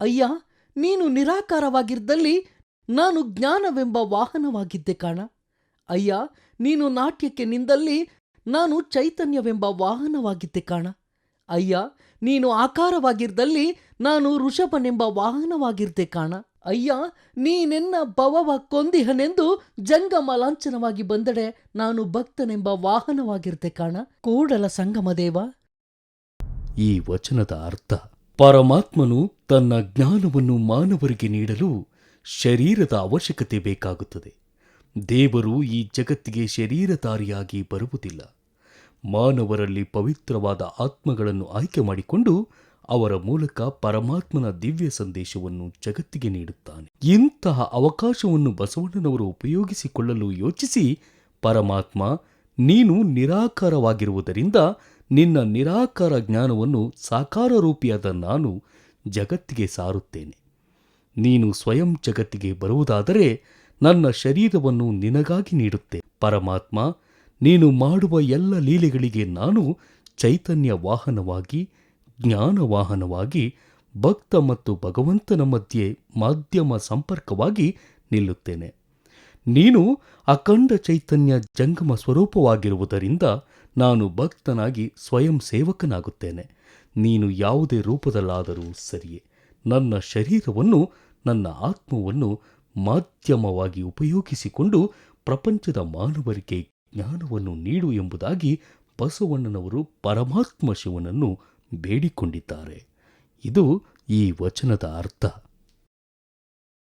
ಅಯ್ಯ, ನೀನು ನಿರಾಕಾರವಾಗಿರ್ದಲ್ಲಿ ನಾನು ಜ್ಞಾನವೆಂಬ ವಾಹನವಾಗಿದ್ದೆ ಕಾಣ. ಅಯ್ಯ, ನೀನು ನಾಟ್ಯಕ್ಕೆ ನಿಂದಲ್ಲಿ ನಾನು ಚೈತನ್ಯವೆಂಬ ವಾಹನವಾಗಿದ್ದೆ ಕಾಣ. ಅಯ್ಯ, ನೀನು ಆಕಾರವಾಗಿರ್ದಲ್ಲಿ ನಾನು ಋಷಭನೆಂಬ ವಾಹನವಾಗಿರ್ದೆ ಕಾಣ. ಅಯ್ಯ, ನೀನೆನ್ನ ಭವವ ಕೊಂದಿಹನೆಂದು ಜಂಗಮ ಲಾಂಛನವಾಗಿ ಬಂದಡೆ ನಾನು ಭಕ್ತನೆಂಬ ವಾಹನವಾಗಿರ್ದೆ ಕಾಣ. ಕೂಡಲ ಸಂಗಮದೇವ. ಈ ವಚನದ ಅರ್ಥ ಪರಮಾತ್ಮನು ತನ್ನ ಜ್ಞಾನವನ್ನು ಮಾನವರಿಗೆ ನೀಡಲು ಶರೀರದ ಅವಶ್ಯಕತೆ ಬೇಕಾಗುತ್ತದೆ. ದೇವರು ಈ ಜಗತ್ತಿಗೆ ಶರೀರಧಾರಿಯಾಗಿ ಬರುವುದಿಲ್ಲ. ಮಾನವರಲ್ಲಿ ಪವಿತ್ರವಾದ ಆತ್ಮಗಳನ್ನು ಆಯ್ಕೆ ಮಾಡಿಕೊಂಡು ಅವರ ಮೂಲಕ ಪರಮಾತ್ಮನ ದಿವ್ಯ ಸಂದೇಶವನ್ನು ಜಗತ್ತಿಗೆ ನೀಡುತ್ತಾನೆ. ಇಂತಹ ಅವಕಾಶವನ್ನು ಬಸವಣ್ಣನವರು ಉಪಯೋಗಿಸಿಕೊಳ್ಳಲು ಯೋಚಿಸಿ, ಪರಮಾತ್ಮ, ನೀನು ನಿರಾಕಾರವಾಗಿರುವುದರಿಂದ ನಿನ್ನ ನಿರಾಕಾರ ಜ್ಞಾನವನ್ನು ಸಾಕಾರ ರೂಪಿಯಾದ ನಾನು ಜಗತ್ತಿಗೆ ಸಾರುತ್ತೇನೆ. ನೀನು ಸ್ವಯಂ ಜಗತ್ತಿಗೆ ಬರುವುದಾದರೆ ನನ್ನ ಶರೀರವನ್ನು ನಿನಗಾಗಿ ನೀಡುತ್ತೆ. ಪರಮಾತ್ಮ, ನೀನು ಮಾಡುವ ಎಲ್ಲ ಲೀಲೆಗಳಿಗೆ ನಾನು ಚೈತನ್ಯ ವಾಹನವಾಗಿ, ಜ್ಞಾನ ವಾಹನವಾಗಿ, ಭಕ್ತ ಮತ್ತು ಭಗವಂತನ ಮಧ್ಯೆ ಮಾಧ್ಯಮ ಸಂಪರ್ಕವಾಗಿ ನಿಲ್ಲುತ್ತೇನೆ. ನೀನು ಅಖಂಡ ಚೈತನ್ಯ ಜಂಗಮ ಸ್ವರೂಪವಾಗಿರುವುದರಿಂದ ನಾನು ಭಕ್ತನಾಗಿ ಸ್ವಯಂ ಸೇವಕನಾಗುತ್ತೇನೆ. ನೀನು ಯಾವುದೇ ರೂಪದಲ್ಲಾದರೂ ಸರಿಯೇ. ನನ್ನ ಶರೀರವನ್ನು, ನನ್ನ ಆತ್ಮವನ್ನು ಮಾಧ್ಯಮವಾಗಿ ಉಪಯೋಗಿಸಿಕೊಂಡು ಪ್ರಪಂಚದ ಮಾನವರಿಗೆ ಜ್ಞಾನವನ್ನು ನೀಡು ಎಂಬುದಾಗಿ ಬಸವಣ್ಣನವರು ಪರಮಾತ್ಮ ಶಿವನನ್ನು ಬೇಡಿಕೊಂಡಿದ್ದಾರೆ. ಇದು ಈ ವಚನದ ಅರ್ಥ.